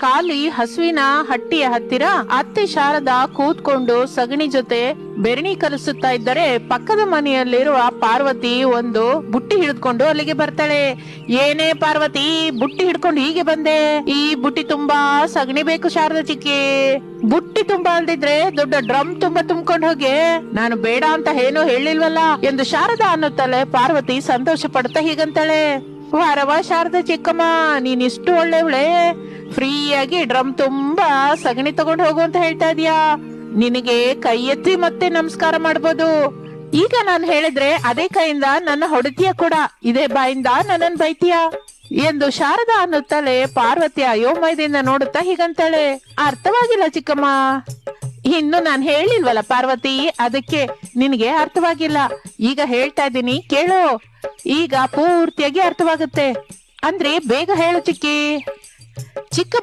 ಖಾಲಿ ಹಸುವಿನ ಹಟ್ಟಿಯ ಹತ್ತಿರ ಅತ್ತೆ ಶಾರದಾ ಕೂತ್ಕೊಂಡು ಸಗಣಿ ಜೊತೆ ಬೆರಣಿ ಕಲಿಸುತ್ತಾ ಇದ್ದರೆ ಪಕ್ಕದ ಮನೆಯಲ್ಲಿರುವ ಪಾರ್ವತಿ ಒಂದು ಬುಟ್ಟಿ ಹಿಡಿದುಕೊಂಡು ಅಲ್ಲಿಗೆ ಬರ್ತಾಳೆ. ಏನೇ ಪಾರ್ವತಿ, ಬುಟ್ಟಿ ಹಿಡ್ಕೊಂಡು ಹೀಗೆ ಬಂದೆ. ಈ ಬುಟ್ಟಿ ತುಂಬಾ ಸಗಣಿ ಬೇಕು ಶಾರದಾ ಚಿಕ್ಕಿ. ಬುಟ್ಟಿ ತುಂಬಾ ಅಲ್ದಿದ್ರೆ ದೊಡ್ಡ ಡ್ರಮ್ ತುಂಬಾ ತುಂಬ್ಕೊಂಡು ಹೋಗಿ. ನಾನು ಬೇಡ ಅಂತ ಏನು ಹೇಳಿಲ್ವಲ್ಲ ಎಂದು ಶಾರದಾ ಅನ್ನುತ್ತಾಳೆ ಪಾರ್ವತಿ ಸಂತೋಷ ಪಡ್ತಾ ಹೀಗಂತಾಳೆ. ವಾರವ ಶಾರದಾ ಚಿಕ್ಕಮ್ಮ, ನೀನ್ ಇಷ್ಟು ಒಳ್ಳೆವಳೆ ಫ್ರೀಯಾಗಿ ಡ್ರಮ್ ತುಂಬಾ ಸಗಣಿ ತಗೊಂಡು ಹೋಗು ಅಂತ ಹೇಳ್ತಾ ಇದೀಯಾ? ನಿನಗೆ ಕೈ ಎತ್ತಿ ಮತ್ತೆ ನಮಸ್ಕಾರ ಮಾಡ್ಬೋದು. ಈಗ ನಾನು ಹೇಳಿದ್ರೆ ಅದೇ ಕೈಯಿಂದ ನನ್ನ ಹೊಡಿತೀಯ ಕೂಡ, ಇದೇ ಬಾಯಿಂದ ನನ್ನನ್ ಬೈತೀಯ? ಎಂದು ಶಾರದಾ ಅನ್ನುತ್ತಲೇ ಪಾರ್ವತಿ ಅಯೋಮಯದಿಂದ ನೋಡುತ್ತಾ ಹೀಗಂತಾಳೆ. ಅರ್ಥವಾಗಿಲ್ಲ ಚಿಕ್ಕಮ್ಮ. ಇನ್ನು ನಾನ್ ಹೇಳಿಲ್ವಲ್ಲ ಪಾರ್ವತಿ, ಅದಕ್ಕೆ ನಿನಗೆ ಅರ್ಥವಾಗಿಲ್ಲ. ಈಗ ಹೇಳ್ತಾ ಇದ್ದೀನಿ ಕೇಳು. ಈಗ ಪೂರ್ತಿಯಾಗಿ ಅರ್ಥವಾಗುತ್ತೆ. ಅಂದ್ರೆ ಬೇಗ ಹೇಳು ಚಿಕ್ಕಿ. ಚಿಕ್ಕ